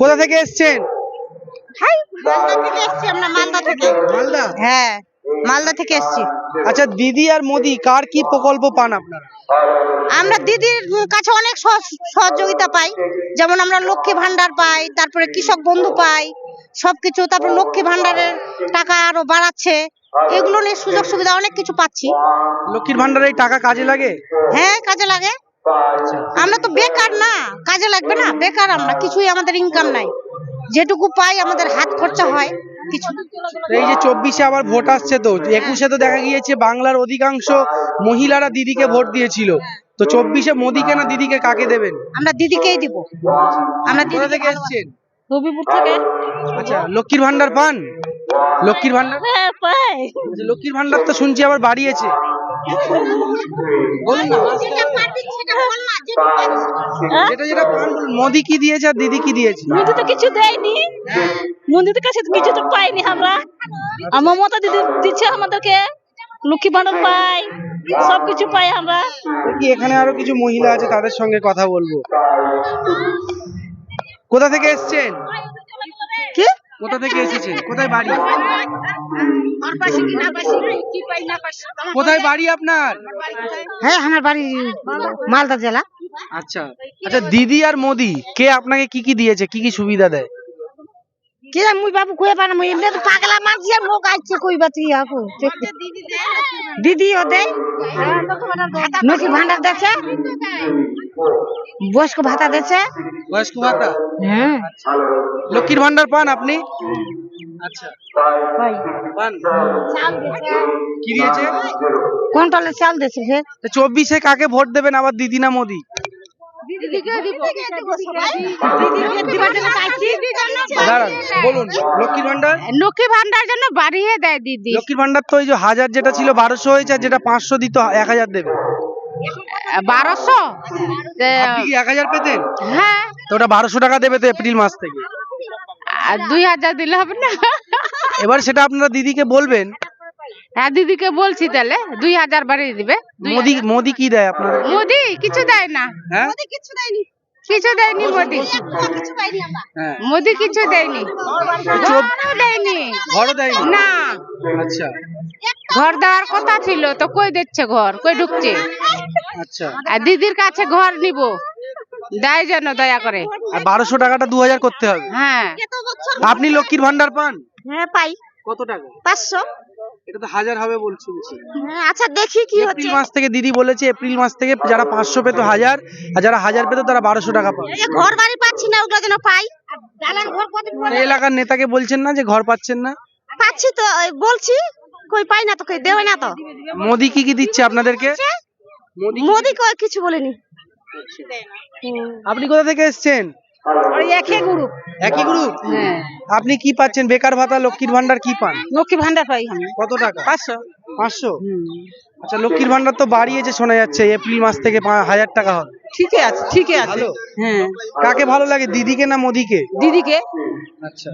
কোথা থেকে এসছেন? হাই মালদা থেকে এসছি আমরা মালদা থেকে। মালদা? হ্যাঁ মালদা থেকে এসছি। আচ্ছা দিদি আর মোদি কার কি প্রকল্প পান আপনারা? আমরা দিদির কাছে অনেক সহযোগিতা পাই। যেমন আমরা লক্ষ্মী ভান্ডার পাই তারপরে কৃষক বন্ধু পাই সবকিছু। তারপর লক্ষ্মী ভান্ডারের টাকা আরও বাড়াচ্ছে। এগুলো নিয়ে সুযোগ সুবিধা অনেক কিছু পাচ্ছি। লক্ষ্মীর ভান্ডারে টাকা কাজে লাগে? হ্যাঁ কাজে লাগে। তো বেকার না কাজে লাগবে না বেকার আমরা কিছুই আমাদের ইনকাম নাই। যেটুকু পাই আমাদের হাত খরচা হয় কিছু। এই যে চব্বিশে আবার ভোট আসছে তো একুশে তো দেখা গিয়েছে বাংলার অধিকাংশ মহিলারা দিদিকে ভোট দিয়েছিল। তো চব্বিশে মোদিকে না দিদিকে কাকে দেবেন? আমরা দিদিকেই দিব। আমরা দিদিকে থেকে এসছেন? রবিপুর থেকে। আচ্ছা লক্ষ্মীর ভান্ডার পান? লক্ষ্মীর ভান্ডার হ্যাঁ পাই। আচ্ছা, লক্ষ্মীর ভান্ডার তো শুনছি আবার বাড়িয়েছে। যেটা যেটা মোদি কি দিয়েছে আর দিদি কি দিয়েছে? মোদি তো কিছু দেয়নি। মোদির কাছে তো কিছু তো পাইনি আমরা। আর মমতা দিদি দিচ্ছে আমাদেরকে। লক্ষ্মী ভান্ডার পাই সব কিছু পাই আমরা। কি এখানে আরও কিছু মহিলা আছে তাদের সঙ্গে কথা বলব? কোথা থেকে এসছেন? কি? কোথা থেকে এসেছেন? কোথায় বাড়ি? কোথায় বাড়ি আপনার? হ্যাঁ আমার বাড়ি মালদা জেলা। আচ্ছা। আচ্ছা দিদি আর মোদি কে আপনাকে কি কি দিয়েছে? কি কি সুবিধা দেয়? কে মুই বাবু কই পারে মুই এমনি তো পাগলা মানছি আর মুখ আইছে কই বাতি আকো দিদি ও দেয়। নকি ভান্ডার দেছে। বয়স্ক ভাতা দেছে। বয়স্ক ভাতা? হ্যাঁ। লক্ষ্মীর ভান্ডার পান আপনি? আচ্ছা। পান। কি দিয়েছে? কন্ট্রোলে চাল দেছে ফের চব্বিশে কাকে ভোট দেবেন? আবার দিদি না মোদি? বলুন লক্ষ্মীর ভান্ডার লক্ষ্মী ভান্ডার জন্য বাড়িয়ে দেয় দিদি। লক্ষ্মীর ভান্ডার তো ওই যে হাজার যেটা ছিল বারোশো হয়েছে আর যেটা পাঁচশো দিত এক হাজার দেবে। বারোশো? এক হাজার পেতেন? হ্যাঁ। তো ওটা বারোশো টাকা দেবে তো এপ্রিল মাস থেকে। আর দুই হাজার দিলে হবে না। এবার সেটা আপনারা দিদিকে বলবেন। হ্যাঁ দিদিকে বলছি তাহলে। দুই হাজার বাড়িয়ে দিবে। মোদি মোদি কি দেয় আপনার? মোদি কিছু দেয় না। হ্যাঁ? কিছু দেয়নি। কিছু দেয়নি মোদি হ্যাঁ। মোদি কিছু দেয়নি। ঘরও দেয়নি। ঘরও দেয়নি? না। আচ্ছা। ঘর দেওয়ার কথা ছিল তো কই দিচ্ছে ঘর? কই ঢুকছে? আচ্ছা। আর দিদির কাছে ঘর নিব। দেয় যেন দয়া করে। আর বারোশো টাকাটা দু হাজার করতে হবে। হ্যাঁ। আপনি লক্ষ্মীর ভান্ডার পান? হ্যাঁ পাই। কত টাকা? পাঁচশো। এটা তো হাজার হবে হ্যাঁ, আচ্ছা দেখি কি এপ্রিল মাস থেকে দিদি বলেছে এপ্রিল মাস থেকে যারা পাঁচশো পেতো হাজার আর যারা হাজার পেতো তারা বারোশো টাকা পাবে। ঘর বাড়ি পাচ্ছি না ওগুলো যেন পাই। এলাকার নেতাকে বলছেন না যে ঘর পাচ্ছেন না? পাচ্ছি তো বলছি কই পাই না তো কই দেবে না তো। মোদি কি কি দিচ্ছে আপনাদেরকে? মোদি মোদি কই কিছু বলেনি। আপনি কোথা থেকে এসেছেন? ওই একই গ্রুপ একই গ্রুপ হ্যাঁ। আপনি কি পাচ্ছেন? বেকার ভাতা লক্ষ্মীর ভান্ডার কি পান? লক্ষ্মী ভান্ডার পাই আমি। কত টাকা? পাঁচশো। পাঁচশো? আচ্ছা লক্ষ্মীর ভান্ডার তো বাড়িয়েছে শোনা যাচ্ছে এপ্রিল মাস থেকে হাজার টাকা হবে। ঠিকই আছে ঠিকই আছে। হ্যাঁ। কাকে ভালো লাগে দিদিকে না মোদিকে? দিদিকে। আচ্ছা।